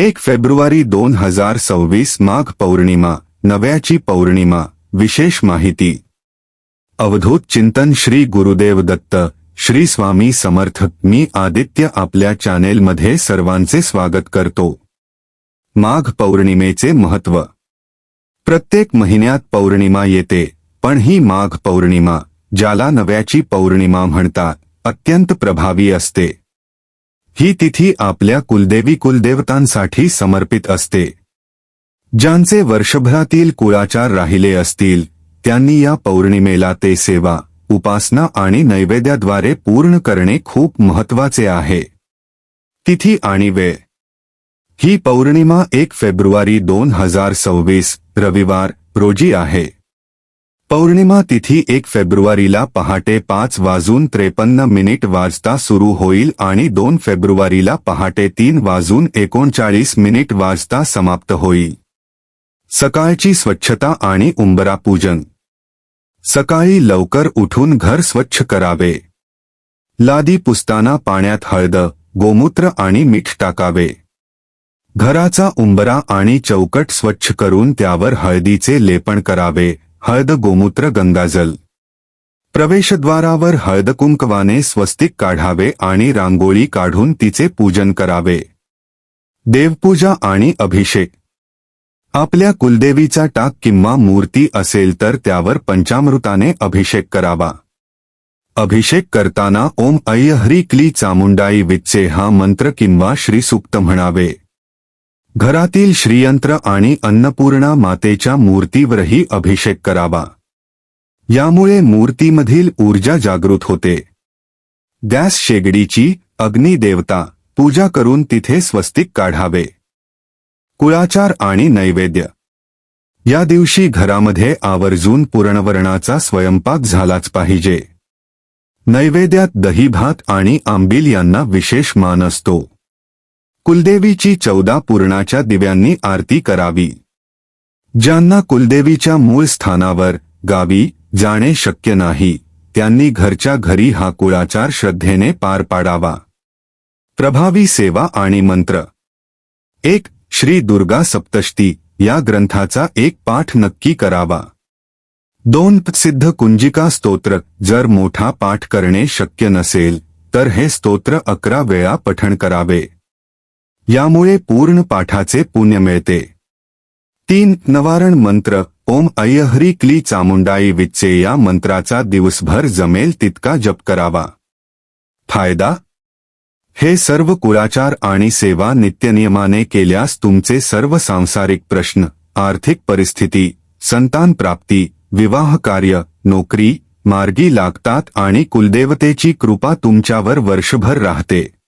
एक फेब्रुवारी दोन हजार सव्वीस माघ पौर्णिमा नव्याची पौर्णिमा विशेष माहिती. अवधूत चिंतन श्री गुरुदेव दत्त श्री स्वामी समर्थ मी आदित्य आपल्या चॅनेलमध्ये सर्वांचे स्वागत करतो. माघ पौर्णिमेचे महत्त्व प्रत्येक महिन्यात पौर्णिमा येते पण ही माघ पौर्णिमा ज्याला नव्याची पौर्णिमा म्हणतात अत्यंत प्रभावी असते. ही तिथी आपल्या कुलदेवी कुलदेवतांसाठी समर्पित असते. ज्यांचे वर्षभरातील कुळाचार राहिले असतील त्यांनी या पौर्णिमेला ते सेवा उपासना आणि नैवेद्याद्वारे पूर्ण करणे खूप महत्त्वाचे आहे. तिथी आणि वेळ. ही पौर्णिमा एक फेब्रुवारी दोन हजार सव्वीस रविवार रोजी आहे. पौर्णिमा तिथी एक फेब्रुवारीला पहाटे पाच वाजून त्रेपन्न मिनिट वाजता सुरू होईल आणि दोन फेब्रुवारीला पहाटे तीन वाजून एकोणचाळीस मिनिट वाजता समाप्त होईल. सकाळची स्वच्छता आणि उंबरा पूजन सकाळी लवकर उठून घर स्वच्छ करावे. लादी पुसताना पाण्यात हळद गोमूत्र आणि मीठ टाकावे. घराचा उंबरा आणि चौकट स्वच्छ करून त्यावर हळदीचे लेपण करावे. हळद गोमूत्र गंगाजल. प्रवेशद्वारावर हळद कुंकवाने स्वस्तिक काढावे आणि रांगोळी काढून तिचे पूजन करावे. देवपूजा आणि अभिषेक. आपल्या कुलदेवीचा टाक किंवा मूर्ती असेल तर त्यावर पंचामृताने अभिषेक करावा. अभिषेक करताना ओम अय्य क्ली चामुंडाई विच्चे हा मंत्र किंवा श्रीसूक्त म्हणावे. घरातील श्रीयंत्र आणि अन्नपूर्णा मातेच्या मूर्तीवरही अभिषेक करावा. यामुळे मूर्तीमधील ऊर्जा जागृत होते. गॅस शेगडीची अग्निदेवता पूजा करून तिथे स्वस्तिक काढावे. कुळाचार आणि नैवेद्य. या दिवशी घरामध्ये आवर्जून पुरणवरणाचा स्वयंपाक झालाच पाहिजे. नैवेद्यात दही भात आणि आंबील यांना विशेष मान असतो. कुलदेवीची चौदा पूर्णाच्या दिव्यांनी आरती करावी. ज्यांना कुलदेवीच्या मूळ स्थानावर गावी जाणे शक्य नाही त्यांनी घरच्या घरी हा कुळाचार श्रद्धेने पार पाडावा. प्रभावी सेवा आणि मंत्र. एक श्री दुर्गा सप्तष्टी या ग्रंथाचा एक पाठ नक्की करावा. दोन सिद्ध कुंजिका स्तोत्र जर मोठा पाठ करणे शक्य नसेल तर हे स्तोत्र अकरा वेळा पठण करावे. यामुळे पूर्ण पाठाचे पुण्य मिळते. तीन नवारण मंत्र ओम अय्यहरी क्ली चामुंडाई विच्चे या मंत्राचा दिवसभर जमेल तितका जप करावा. फायदा? हे सर्व कुळाचार आणि सेवा नित्यनियमाने केल्यास तुमचे सर्व सांसारिक प्रश्न आर्थिक परिस्थिती संतान प्राप्ती विवाह कार्य नोकरी मार्गी लागतात आणि कुलदेवतेची कृपा तुमच्यावर वर्षभर राहते.